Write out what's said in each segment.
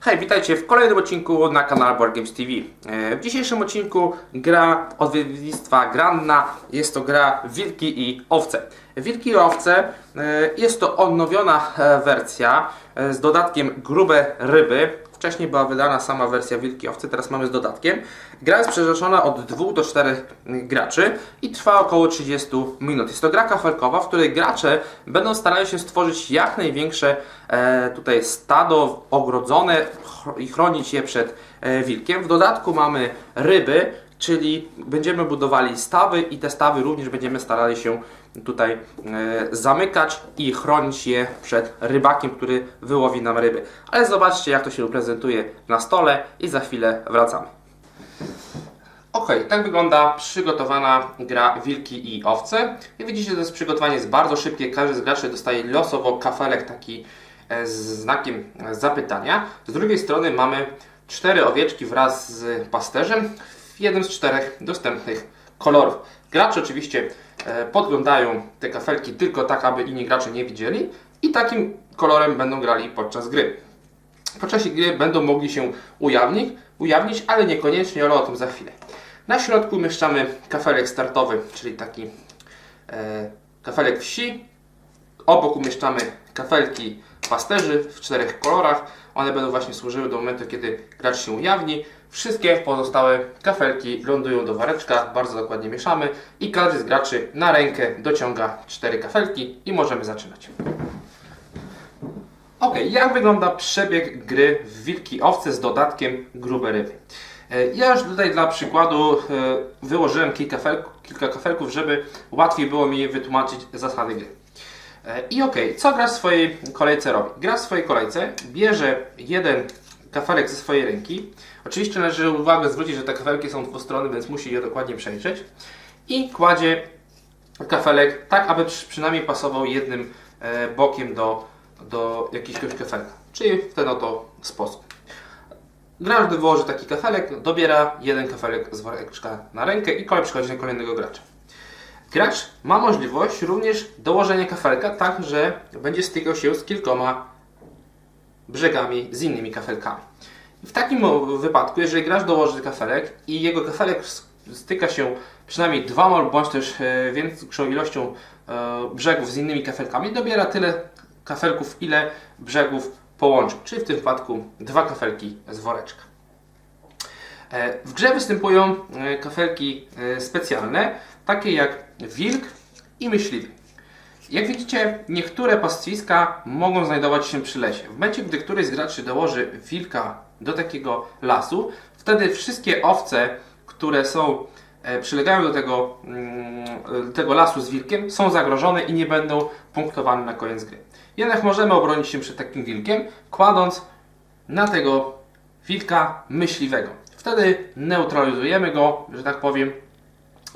Hej, witajcie w kolejnym odcinku na kanale Board Games TV. E, W dzisiejszym odcinku gra od wydawnictwa Granna. Jest to gra Wilki i Owce. Wilki i Owce e, jest to odnowiona e, wersja z dodatkiem Grube Ryby. Wcześniej była wydana sama wersja Wilki i Owce, teraz mamy z dodatkiem. Gra jest przeznaczona od 2 do 4 graczy i trwa około 30 minut. Jest to gra kafelkowa, w której gracze będą starali się stworzyć jak największe e, tutaj stado ogrodzone i chronić je przed e, wilkiem. W dodatku mamy ryby, czyli będziemy budowali stawy i te stawy również będziemy starali się tutaj e, zamykać i chronić je przed rybakiem, który wyłowi nam ryby. Ale zobaczcie jak to się prezentuje na stole i za chwilę wracamy. Ok, tak wygląda przygotowana gra Wilki i Owce. Jak widzicie, to jest przygotowanie jest bardzo szybkie. Każdy z graczy dostaje losowo kafelek taki e, z znakiem e, zapytania. Z drugiej strony mamy cztery owieczki wraz z pasterzem w jednym z czterech dostępnych kolorów. Gracze oczywiście e, podglądają te kafelki tylko tak, aby inni gracze nie widzieli i takim kolorem będą grali podczas gry. Po czasie gry będą mogli się ujawnić, ujawnić, ale niekoniecznie, ale o tym za chwilę. Na środku umieszczamy kafelek startowy, czyli taki e, kafelek wsi. Obok umieszczamy kafelki pasterzy w czterech kolorach. One będą właśnie służyły do momentu, kiedy gracz się ujawni. Wszystkie pozostałe kafelki lądują do woreczka, bardzo dokładnie mieszamy i każdy z graczy na rękę dociąga cztery kafelki i możemy zaczynać. Ok, jak wygląda przebieg gry w Wilki Owce z dodatkiem grube ryby? E, Ja już tutaj dla przykładu e, wyłożyłem kilka, felk, kilka kafelków, żeby łatwiej było mi wytłumaczyć zasady gry. E, I ok, co gra w swojej kolejce robi? Gra w swojej kolejce bierze jeden kafelek ze swojej ręki. Oczywiście należy uwagę zwrócić, że te kafelki są dwustronne, więc musi je dokładnie przejrzeć. I kładzie kafelek tak, aby przy- przynajmniej pasował jednym e, bokiem do, do jakiegoś kafelka. Czyli w ten oto sposób. Gracz, wyłoży taki kafelek, dobiera jeden kafelek z woreczka na rękę i kolej przychodzi na kolejnego gracza. Gracz ma możliwość również dołożenia kafelka tak, że będzie stykał się z kilkoma brzegami z innymi kafelkami. W takim wypadku, jeżeli gracz dołoży kafelek i jego kafelek styka się przynajmniej dwoma bądź też e, większą ilością e, brzegów z innymi kafelkami, dobiera tyle kafelków, ile brzegów połączy, czyli w tym wypadku dwa kafelki z woreczka. E, W grze występują e, kafelki e, specjalne, takie jak wilk i myśliwy. Jak widzicie, niektóre pastwiska mogą znajdować się przy lesie. W momencie, gdy któryś z graczy dołoży wilka do takiego lasu, wtedy wszystkie owce, które są przylegają do tego, mm, tego lasu z wilkiem, są zagrożone i nie będą punktowane na koniec gry. Jednak możemy obronić się przed takim wilkiem, kładąc na tego wilka myśliwego. Wtedy neutralizujemy go, że tak powiem,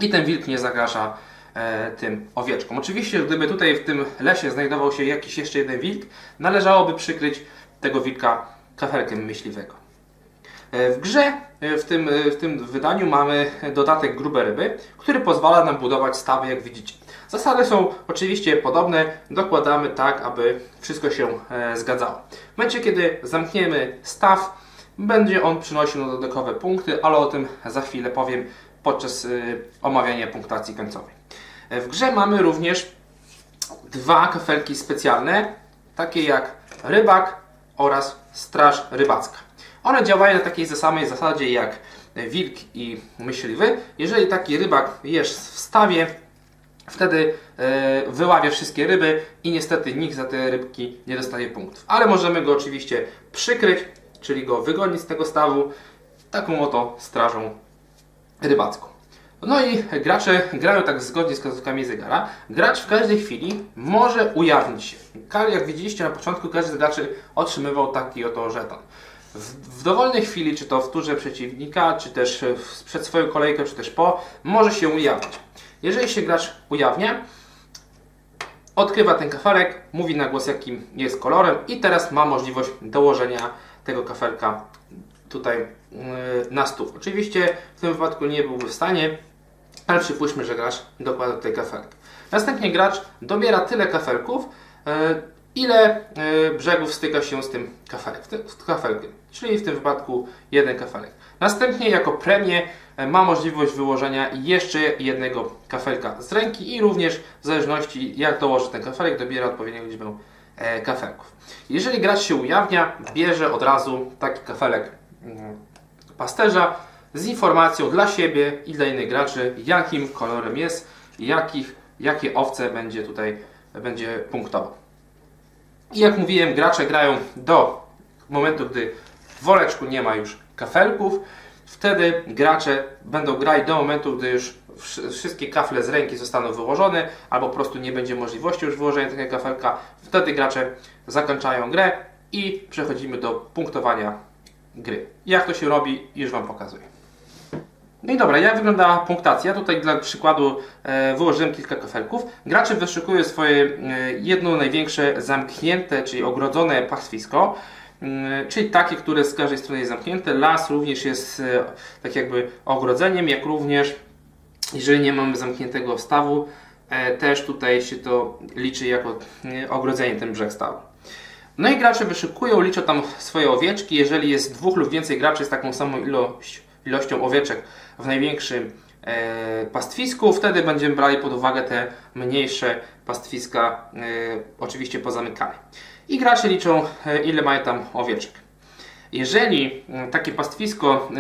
i ten wilk nie zagraża e, tym owieczkom. Oczywiście, gdyby tutaj w tym lesie znajdował się jakiś jeszcze jeden wilk, należałoby przykryć tego wilka kafelkiem myśliwego. E, W grze, e, w tym, w tym wydaniu mamy dodatek grube ryby, który pozwala nam budować stawy, jak widzicie. Zasady są oczywiście podobne, dokładamy tak, aby wszystko się zgadzało. W momencie, kiedy zamkniemy staw, będzie on przynosił dodatkowe punkty, ale o tym za chwilę powiem podczas y, omawiania punktacji końcowej. E, W grze mamy również dwa kafelki specjalne, takie jak rybak oraz straż rybacka. One działają na takiej samej zasadzie jak wilk i myśliwy. Jeżeli taki rybak jest w stawie, wtedy e, wyławia wszystkie ryby i niestety nikt za te rybki nie dostaje punktów. Ale możemy go oczywiście przykryć, czyli go wygonić z tego stawu taką oto strażą rybacką. No i gracze grają tak zgodnie z wskazówkami zegara. Gracz w każdej chwili może ujawnić się. Jak widzieliście na początku, każdy z graczy otrzymywał taki oto żeton. W, w dowolnej chwili, czy to w turze przeciwnika, czy też przed swoją kolejkę, czy też po, może się ujawnić. Jeżeli się gracz ujawnia, odkrywa ten kafelek, mówi na głos jakim jest kolorem i teraz ma możliwość dołożenia tego kafelka tutaj yy, na stół. Oczywiście w tym wypadku nie byłby w stanie, ale przypuśćmy, że gracz dokłada tutaj kafelek. Następnie gracz dobiera tyle kafelków, yy, ile y, brzegów styka się z tym kafelkiem, czyli w tym wypadku jeden kafelek. Następnie jako premię ma możliwość wyłożenia jeszcze jednego kafelka z ręki i również w zależności jak dołoży ten kafelek dobiera odpowiednią liczbę kafelków. Jeżeli gracz się ujawnia, bierze od razu taki kafelek mm, pasterza z informacją dla siebie i dla innych graczy, jakim kolorem jest jakich, jakie owce będzie tutaj będzie punktował. I jak mówiłem, gracze grają do momentu, gdy w woreczku nie ma już kafelków. Wtedy gracze będą grać do momentu, gdy już wsz- wszystkie kafle z ręki zostaną wyłożone, albo po prostu nie będzie możliwości już wyłożenia takiego kafelka. Wtedy gracze zakończają grę i przechodzimy do punktowania gry. Jak to się robi, już Wam pokazuję. No i dobra, jak wygląda punktacja? Tutaj dla przykładu e, wyłożyłem kilka kafelków. Gracze wyszukują swoje e, jedno największe zamknięte, czyli ogrodzone pastwisko, czyli takie, które z każdej strony jest zamknięte. Las również jest e, tak jakby ogrodzeniem, jak również jeżeli nie mamy zamkniętego stawu, e, też tutaj się to liczy jako e, ogrodzenie ten brzeg stawu. No i gracze wyszukują, liczą tam swoje owieczki. Jeżeli jest dwóch lub więcej graczy z taką samą ilość, ilością owieczek w największym pastwisku, wtedy będziemy brali pod uwagę te mniejsze pastwiska, e, oczywiście pozamykane. I gracze liczą, e, ile mają tam owieczek. Jeżeli takie pastwisko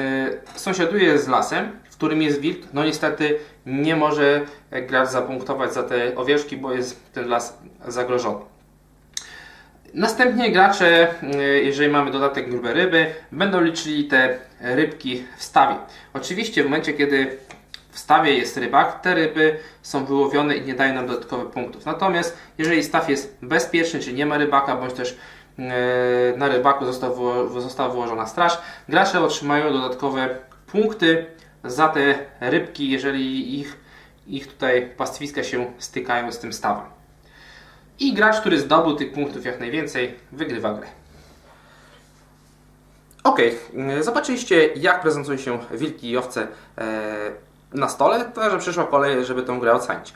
sąsiaduje z lasem, w którym jest wilk, no niestety nie może e, gracz zapunktować za te owieczki, bo jest ten las zagrożony. Następnie gracze, jeżeli mamy dodatek grube ryby, będą liczyli te rybki w stawie. Oczywiście w momencie, kiedy w stawie jest rybak, te ryby są wyłowione i nie dają nam dodatkowych punktów. Natomiast jeżeli staw jest bezpieczny, czyli nie ma rybaka, bądź też e, na rybaku została wyłożona straż, gracze otrzymają dodatkowe punkty za te rybki, jeżeli ich, ich tutaj pastwiska się stykają z tym stawem. I gracz, który zdobył tych punktów jak najwięcej, wygrywa grę. Ok, zobaczyliście jak prezentują się wilki i owce e, na stole, także przyszła kolej, żeby tę grę ocenić.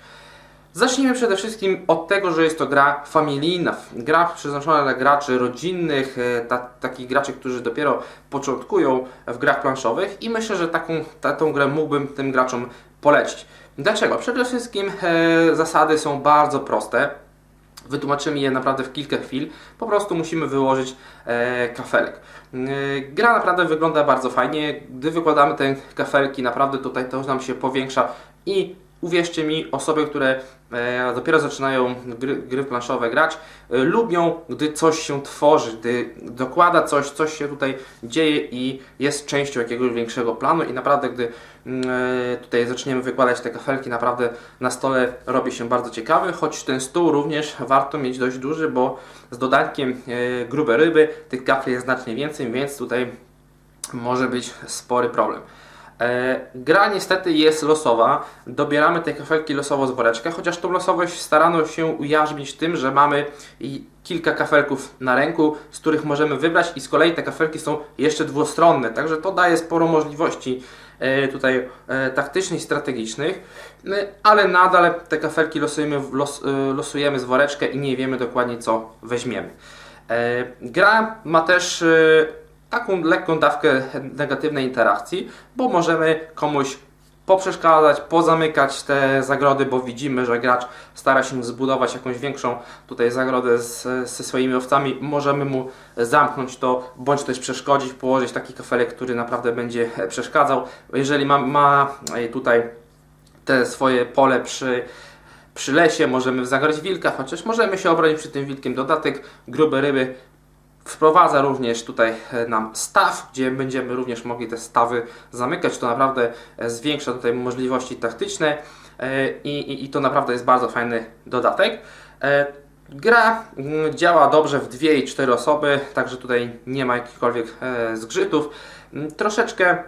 Zacznijmy przede wszystkim od tego, że jest to gra familijna, gra przeznaczona dla graczy rodzinnych, e, ta, takich graczy, którzy dopiero początkują w grach planszowych i myślę, że taką, ta, tą grę mógłbym tym graczom polecić. Dlaczego? Przede wszystkim e, zasady są bardzo proste. Wytłumaczymy je naprawdę w kilka chwil. Po prostu musimy wyłożyć e, kafelek. E, gra naprawdę wygląda bardzo fajnie. Gdy wykładamy te kafelki, naprawdę tutaj to nam się powiększa i uwierzcie mi, osoby, które e, dopiero zaczynają gry, gry planszowe grać, e, lubią, gdy coś się tworzy, gdy dokłada coś, coś się tutaj dzieje i jest częścią jakiegoś większego planu i naprawdę, gdy mm, e, tutaj zaczniemy wykładać te kafelki, naprawdę na stole robi się bardzo ciekawy, choć ten stół również warto mieć dość duży, bo z dodatkiem grube ryby tych kafli jest znacznie więcej, więc tutaj może być spory problem. E, gra niestety jest losowa. Dobieramy te kafelki losowo z woreczka, chociaż tą losowość starano się ujarzmić tym, że mamy kilka kafelków na ręku, z których możemy wybrać i z kolei te kafelki są jeszcze dwustronne, także to daje sporo możliwości e, tutaj e, taktycznych strategicznych, ale nadal te kafelki losujemy, los, losujemy z woreczka i nie wiemy dokładnie co weźmiemy. Gra ma też taką lekką dawkę negatywnej interakcji, bo możemy komuś poprzeszkadzać, pozamykać te zagrody, bo widzimy, że gracz stara się zbudować jakąś większą tutaj zagrodę z, ze swoimi owcami. Możemy mu zamknąć to, bądź też przeszkodzić, położyć taki kafelek, który naprawdę będzie przeszkadzał. Jeżeli ma, ma e, tutaj te swoje pole przy, przy lesie, możemy zagrać wilka, chociaż możemy się obronić przy tym wilkiem. Dodatek grube ryby wprowadza również tutaj e, nam staw, gdzie będziemy również mogli te stawy zamykać. To naprawdę e, zwiększa tutaj możliwości taktyczne e, i, i, i to naprawdę jest bardzo fajny dodatek. Gra mm, działa dobrze w dwie i cztery osoby, także tutaj nie ma jakichkolwiek zgrzytów. Mm, Troszeczkę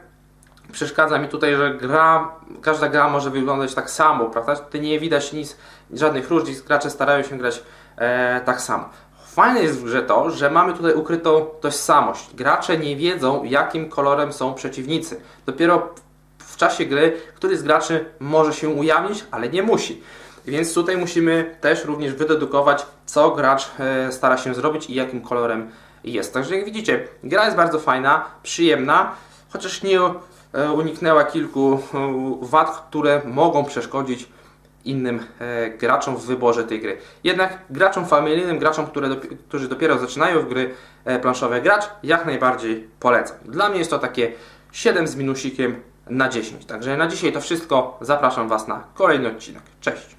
przeszkadza mi tutaj, że gra, każda gra może wyglądać tak samo, prawda? Tutaj nie widać nic, żadnych różnic, gracze starają się grać tak samo. Fajne jest w grze to, że mamy tutaj ukrytą tożsamość. Gracze nie wiedzą, jakim kolorem są przeciwnicy. Dopiero w czasie gry któryś z graczy może się ujawnić, ale nie musi. Więc tutaj musimy też również wydedukować, co gracz e, stara się zrobić i jakim kolorem jest. Także jak widzicie, gra jest bardzo fajna, przyjemna, chociaż nie e, uniknęła kilku e, wad, które mogą przeszkodzić innym e, graczom w wyborze tej gry. Jednak graczom familijnym, graczom, które dopi- którzy dopiero zaczynają w gry e, planszowe grać, jak najbardziej polecam. Dla mnie jest to takie 7 z minusikiem na 10. Także na dzisiaj to wszystko. Zapraszam Was na kolejny odcinek. Cześć!